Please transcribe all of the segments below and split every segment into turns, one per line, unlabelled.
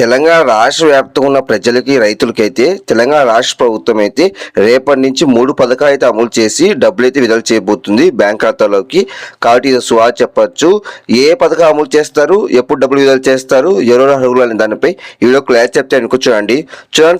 తెలంగాణ రాష్ట్ర వ్యాప్తంగా ఉన్న ప్రజలకి రైతులకైతే తెలంగాణ రాష్ట్ర ప్రభుత్వం అయితే రేపటి నుంచి మూడు పథకాలు అయితే అమలు చేసి డబ్బులు అయితే విడుదల చేయబోతుంది బ్యాంక్ ఖాతాలోకి. కాబట్టి ఇది సువా చెప్పచ్చు. ఏ పథకం అమలు చేస్తారు? ఎప్పుడు డబ్బులు విడుదల చేస్తారు? ఎవరెవరు అర్హులు అనే దానిపై ఈ వీడియో క్లాస్ చెప్తే అనుకో చూడండి.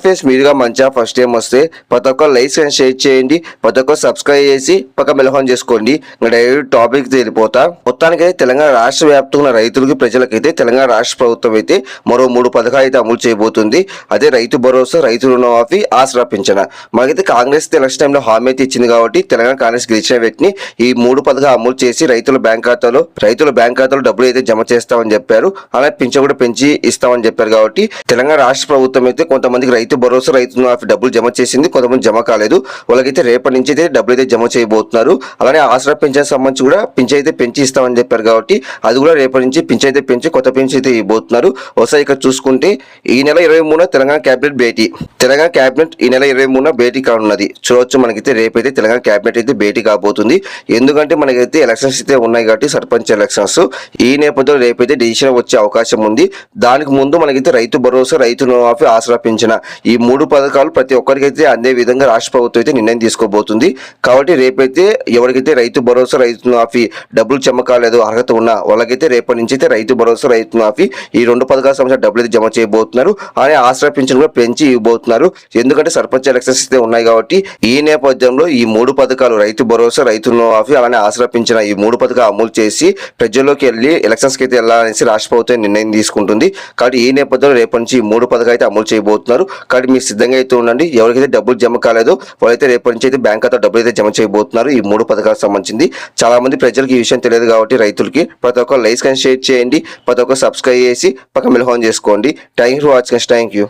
ఫేస్ మీరుగా మంచిగా ఫస్ట్ టైం వస్తే ప్రతి ఒక్క లైక్స్ అండ్ షేర్ చేయండి. ప్రతి ఒక్క సబ్స్క్రైబ్ చేసి పక్క మెలహోన్ చేసుకోండి. ఇంకా డైరెక్ట్ టాపిక్ తెలిపోతా మొత్తానికైతే తెలంగాణ రాష్ట్ర వ్యాప్తంగా ఉన్న రైతులకి ప్రజలకైతే తెలంగాణ రాష్ట్ర ప్రభుత్వం అయితే మరో మూడు పథకాలు అయితే అమలు చేయబోతుంది. అదే రైతు భరోసా రైతు రుణమాఫీ ఆసరా పింఛన. మనకైతే కాంగ్రెస్ ఎలక్షన్ టైంలో హామీ అయితే ఇచ్చింది కాబట్టి తెలంగాణ కాంగ్రెస్ గెలిచిన వ్యక్తిని ఈ మూడు పథకాలు అమలు చేసి రైతుల బ్యాంక్ ఖాతాలో రైతుల బ్యాంక్ ఖాతాలో డబ్బులు అయితే జమ చేస్తామని చెప్పారు. అలాగే పింఛన్ కూడా పెంచి ఇస్తామని చెప్పారు కాబట్టి తెలంగాణ రాష్ట్ర ప్రభుత్వం అయితే కొంతమందికి రైతు భరోసా రైతు రుణమాఫీ డబ్బులు జమ చేసింది కొంతమంది జమ కాలేదు. వాళ్ళకైతే రేపటి నుంచి అయితే డబ్బులు అయితే జమ చేయబోతున్నారు. అలానే ఆసరా పింఛన్ సంబంధించి కూడా పింఛ అయితే పెంచి ఇస్తామని చెప్పారు కాబట్టి అది కూడా రేపటి నుంచి పింఛ అయితే పెంచి కొత్త పింఛ అయితే ఇవ్వబోతున్నారు. ఒకసారి ఇక్కడ చూసుకుంటే ఈ నెల ఇరవై మూడున తెలంగాణ క్యాబినెట్ భేటీ. తెలంగాణ క్యాబినెట్ ఈ నెల ఇరవై మూడున భేటీ కానున్నది. చూడొచ్చు మనకైతే రేపైతే తెలంగాణ క్యాబినెట్ అయితే భేటీ కాబోతుంది. ఎందుకంటే మనకైతే ఎలక్షన్స్ అయితే ఉన్నాయి కాబట్టి సర్పంచ్ ఎలక్షన్స్. ఈ నేపథ్యంలో రేపైతే డిసిషన్ వచ్చే అవకాశం ఉంది. దానికి ముందు మనకైతే రైతు భరోసా రైతు రుణమాఫీ ఆసరా పెంచిన ఈ మూడు పథకాలు ప్రతి ఒక్కరికైతే అందే విధంగా రాష్ట్ర ప్రభుత్వం అయితే నిర్ణయం తీసుకోబోతుంది. కాబట్టి రేపైతే ఎవరికైతే రైతు భరోసా రైతు రుణమాఫీ డబ్బులు జమ కాలేదు అర్హత ఉన్న వాళ్ళకైతే రేపటి నుంచి అయితే రైతు భరోసా రైతు రుణమాఫీ ఈ రెండు పథకాల సంబంధించిన డబ్బులు అయితే జమ చేయబోతున్నారు. అలానే ఆసరా పింఛన్ కూడా పెంచి ఇవ్వబోతున్నారు. ఎందుకంటే సర్పంచ్ ఎలక్షన్స్ అయితే ఉన్నాయి కాబట్టి ఈ నేపథ్యంలో ఈ మూడు పథకాలు రైతు భరోసా రైతు మాఫీ అలానే ఆసరా పింఛన ఈ మూడు పథకాలు అమలు చేసి ప్రజల్లోకి వెళ్ళి ఎలక్షన్స్కి అయితే వెళ్ళాలనేసి రాష్ట్ర ప్రభుత్వం నిర్ణయం తీసుకుంటుంది. కాబట్టి ఈ నేపథ్యంలో రేపటి నుంచి ఈ మూడు పథకాలు అయితే అమలు చేయబోతున్నారు. కాబట్టి మీరు సిద్ధంగా అయితే ఉండండి. ఎవరికైతే డబ్బులు జమ కాలేదో వాళ్ళైతే రేపటి నుంచి అయితే బ్యాంక్ ఖాతా డబ్బులు అయితే జమ చేయబోతున్నారు. ఈ మూడు పథకాలకు సంబంధించింది చాలా మంది ప్రజలకు ఈ విషయం తెలియదు కాబట్టి రైతులకి. ప్రతి ఒక్క లైక్స్ కానీ షేర్ చేయండి. ప్రతి ఒక్క సబ్స్క్రైబ్ చేసి పక్క మిల్హోన్ చేసుకోండి. Thank you for watching thank you